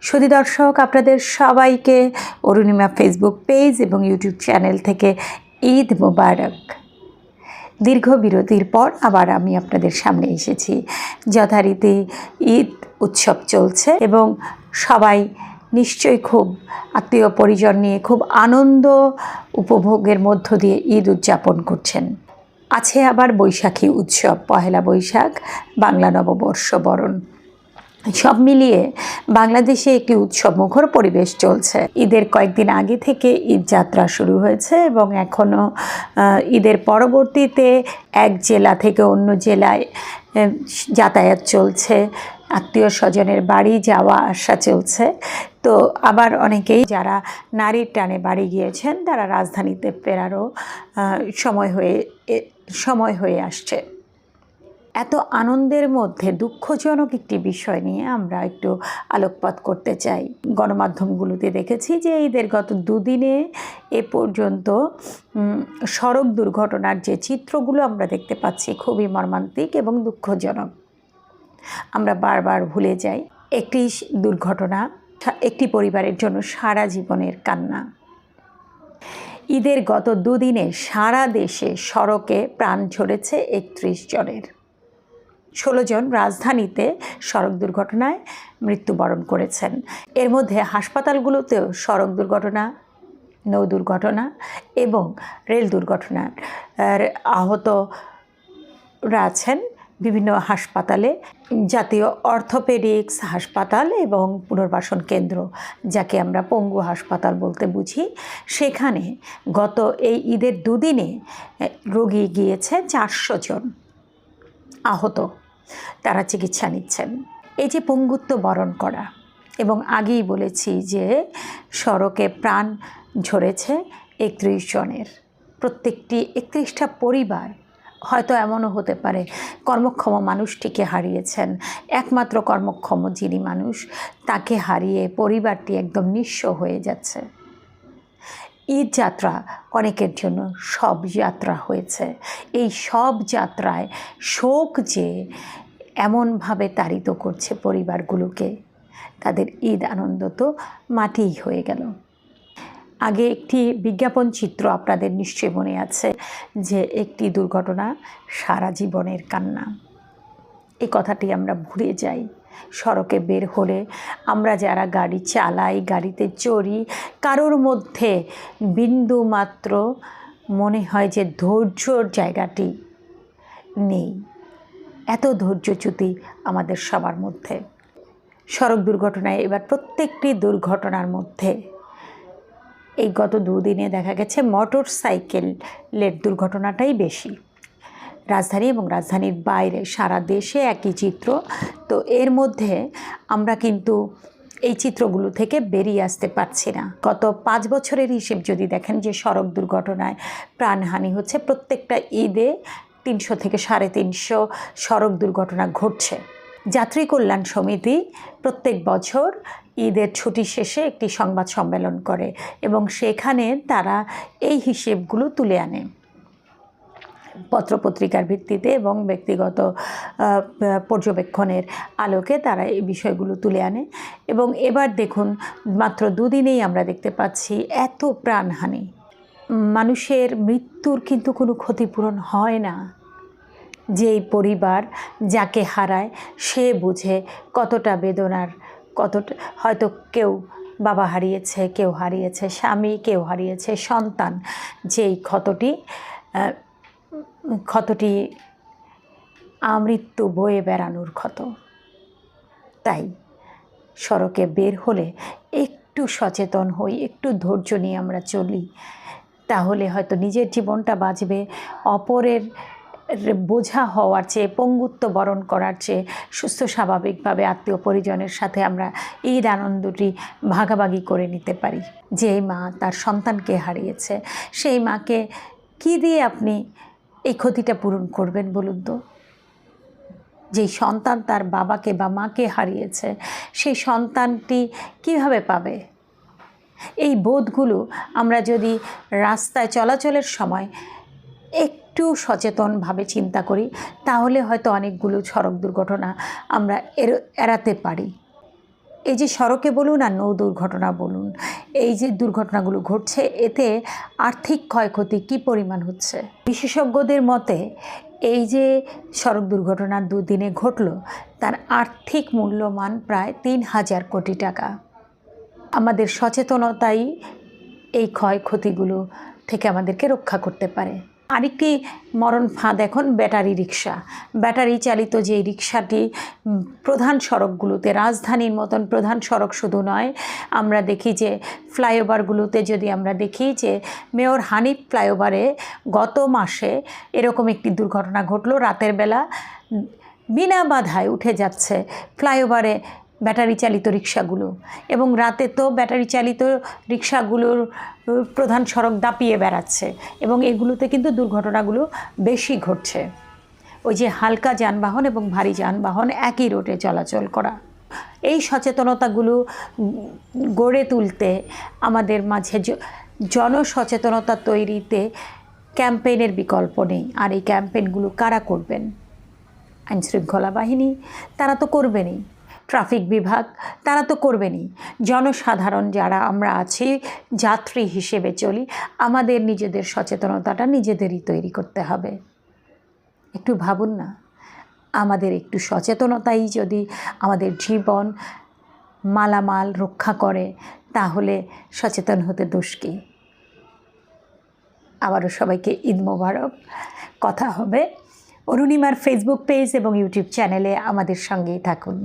সুধী দর্শক আপনাদের সবাইকে অরুণিমা ফেসবুক পেজ এবং ইউটিউব চ্যানেল থেকে ঈদ মোবারক। দীর্ঘ বিরতির পর আবার আমি আপনাদের সামনে এসেছি। যথারীতি ঈদ উৎসব চলছে এবং সবাই নিশ্চয়ই খুব আত্মীয় পরিজন নিয়ে খুব আনন্দ উপভোগের মধ্য দিয়ে ঈদ উদযাপন করছেন। আছে আবার বৈশাখী উৎসব, পহেলা বৈশাখ, বাংলা নববর্ষ বরণ। সব মিলিয়ে বাংলাদেশে একটি উৎসব মুখর পরিবেশ চলছে। ঈদের কয়েকদিন আগে থেকে ঈদ যাত্রা শুরু হয়েছে এবং এখনও ঈদের পরবর্তীতে এক জেলা থেকে অন্য জেলায় যাতায়াত চলছে। আত্মীয় স্বজনের বাড়ি যাওয়া আসা চলছে। তো আবার অনেকেই যারা নারীর টানে বাড়ি গিয়েছেন, তারা রাজধানীতে ফেরারও সময় হয়ে সময় হয়ে আসছে। এত আনন্দের মধ্যে দুঃখজনক একটি বিষয় নিয়ে আমরা একটু আলোকপাত করতে চাই। গণমাধ্যমগুলোতে দেখেছি যে ঈদের গত দুদিনে এ পর্যন্ত সড়ক দুর্ঘটনার যে চিত্রগুলো আমরা দেখতে পাচ্ছি খুবই মর্মান্তিক এবং দুঃখজনক। আমরা বারবার ভুলে যাই একটি দুর্ঘটনা, একটি পরিবারের জন্য সারা জীবনের কান্না। ঈদের গত দুদিনে সারা দেশে সড়কে প্রাণ ঝরেছে একত্রিশ জনের। ষোলো জন রাজধানীতে সড়ক দুর্ঘটনায় মৃত্যুবরণ করেছেন। এর মধ্যে হাসপাতালগুলোতেও সড়ক দুর্ঘটনা, নৌ দুর্ঘটনা এবং রেল দুর্ঘটনার আহতরা আছেন বিভিন্ন হাসপাতালে। জাতীয় অর্থোপেডিক্স হাসপাতাল এবং পুনর্বাসন কেন্দ্র, যাকে আমরা পঙ্গু হাসপাতাল বলতে বুঝি। সেখানে গত এই ঈদের দুদিনে রোগী গিয়েছে চারশো জন। আহত। তারা চিকিৎসা নিচ্ছেন। এই যে পঙ্গুত্ব বরণ করা, এবং আগেই বলেছি যে সড়কে প্রাণ ঝরেছে একত্রিশ জনের। প্রত্যেকটি একত্রিশটা পরিবার হয়তো এমনও হতে পারে কর্মক্ষম মানুষটিকে হারিয়েছেন। একমাত্র কর্মক্ষম যিনি মানুষ, তাকে হারিয়ে পরিবারটি একদম নিঃস্ব হয়ে যাচ্ছে। ঈদ যাত্রা অনেকের জন্য সব যাত্রা হয়েছে। এই সব যাত্রায় শোক যে এমনভাবে তাড়িত করছে পরিবারগুলোকে, তাদের ঈদ আনন্দ তো মাটিই হয়ে গেল। আগে একটি বিজ্ঞাপন চিত্র আপনাদের নিশ্চয় মনে আছে যে একটি দুর্ঘটনা সারা জীবনের কান্না। এই কথাটি আমরা ভুলে যাই। সড়কে বের হলে আমরা যারা গাড়ি চালাই, গাড়িতে চড়ি, কারোর মধ্যে বিন্দু মাত্র মনে হয় যে ধৈর্যর জায়গাটি নেই। এত ধৈর্যচ্যুতি আমাদের সবার মধ্যে। সড়ক দুর্ঘটনায় এবার প্রত্যেকটি দুর্ঘটনার মধ্যে। এই গত দুদিনে দেখা গেছে মোটর সাইকেলের দুর্ঘটনাটাই বেশি। রাজধানী এবং রাজধানীর বাইরে সারা দেশে একই চিত্র। তো এর মধ্যে আমরা কিন্তু এই চিত্রগুলো থেকে বেরিয়ে আসতে পারছি না। গত পাঁচ বছরের হিসেব যদি দেখেন যে সড়ক দুর্ঘটনায় প্রাণহানি হচ্ছে, প্রত্যেকটা ঈদে তিনশো থেকে সাড়ে তিনশো সড়ক দুর্ঘটনা ঘটছে। যাত্রী কল্যাণ সমিতি প্রত্যেক বছর ঈদের ছুটি শেষে একটি সংবাদ সম্মেলন করে এবং সেখানে তারা এই হিসেবগুলো তুলে আনে। পত্রপত্রিকার ভিত্তিতে এবং ব্যক্তিগত পর্যবেক্ষণের আলোকে তারা এই বিষয়গুলো তুলে আনে। এবং এবার দেখুন, মাত্র দুদিনেই আমরা দেখতে পাচ্ছি এত প্রাণহানি। মানুষের মৃত্যুর কিন্তু কোনো ক্ষতিপূরণ হয় না। যেই পরিবার যাকে হারায়, সে বুঝে কতটা বেদনার, কতটা, হয়তো কেউ বাবা হারিয়েছে, কেউ হারিয়েছে, স্বামী, কেউ হারিয়েছে, সন্তান, যেই ক্ষতটি ক্ষতটি আমৃত্যু বয়ে বেড়ানোর ক্ষত। তাই সড়কে বের হলে একটু সচেতন হই, একটু ধৈর্য নিয়ে আমরা চলি। তাহলে হয়তো নিজের জীবনটা বাঁচবে, অপরের বোঝা হওয়ার চেয়ে, পঙ্গুত্ব বরণ করার চেয়ে, সুস্থ, স্বাভাবিকভাবে আত্মীয় পরিজনের সাথে আমরা ঈদ আনন্দটি ভাগাভাগি করে নিতে পারি। যেই মা তার সন্তানকে হারিয়েছে, সেই মাকে কী দিয়ে আপনি এই ক্ষতিটা পূরণ করবেন বলুন তো। যেই সন্তান তার বাবাকে বা মাকে হারিয়েছে, সেই সন্তানটি কীভাবে পাবে? এই বোধগুলো আমরা যদি রাস্তায় চলাচলের সময় একটু সচেতনভাবে চিন্তা করি, তাহলে হয়তো অনেকগুলো সড়ক দুর্ঘটনা আমরা এড়াতে পারি। এই যে সড়কে বলুন আর নৌ দুর্ঘটনা বলুন, এই যে দুর্ঘটনাগুলো ঘটছে, এতে আর্থিক ক্ষয়ক্ষতি কী পরিমাণ হচ্ছে? বিশেষজ্ঞদের মতে, এই যে সড়ক দুর্ঘটনা দুদিনে ঘটলো, তার আর্থিক মূল্যমান প্রায় তিন হাজার কোটি টাকা। আমাদের সচেতনতাই এই ক্ষয়ক্ষতিগুলো থেকে আমাদেরকে রক্ষা করতে পারে। আরেকটি মরণ ফাঁদ এখন ব্যাটারি রিক্সা ব্যাটারি চালিত যে রিক্সাটি প্রধান সড়কগুলোতে, রাজধানীর মতন প্রধান সড়ক শুধু নয়, আমরা দেখি যে ফ্লাইওভারগুলোতে যদি আমরা দেখি যে মেয়র হানিফ ফ্লাইওভারে গত মাসে এরকম একটি দুর্ঘটনা ঘটলো। রাতের বেলা বিনা বাধায় উঠে যাচ্ছে ফ্লাইওভারে ব্যাটারি চালিত রিক্সাগুলো এবং রাতে তো ব্যাটারি চালিত রিক্সাগুলোর প্রধান সড়ক দাপিয়ে বেড়াচ্ছে। এবং এগুলোতে কিন্তু দুর্ঘটনাগুলো বেশি ঘটছে। ওই যে হালকা যানবাহন এবং ভারী যানবাহন একই রোডে চলাচল করা। এই সচেতনতাগুলো গড়ে তুলতে আমাদের মাঝে জনসচেতনতা তৈরিতে ক্যাম্পেইনের বিকল্প নেই। আর এই ক্যাম্পেইনগুলো কারা করবেন? আইনশৃঙ্খলা বাহিনী তারা তো করবেনই। ট্রাফিক বিভাগ, তারা তো করবেনই। জনসাধারণ যারা আমরা আছি, যাত্রী হিসেবে চলি, আমাদের নিজেদের সচেতনতাটা নিজেদেরই তৈরি করতে হবে। একটু ভাবুন না, আমাদের একটু সচেতনতাই যদি আমাদের জীবন মালামাল রক্ষা করে, তাহলে সচেতন হতে দোষ কী? আবারও সবাইকে ঈদ মোবারক। কথা হবে অরুণিমার ফেসবুক পেজ এবং ইউটিউব চ্যানেলে আমাদের সঙ্গেই থাকুন।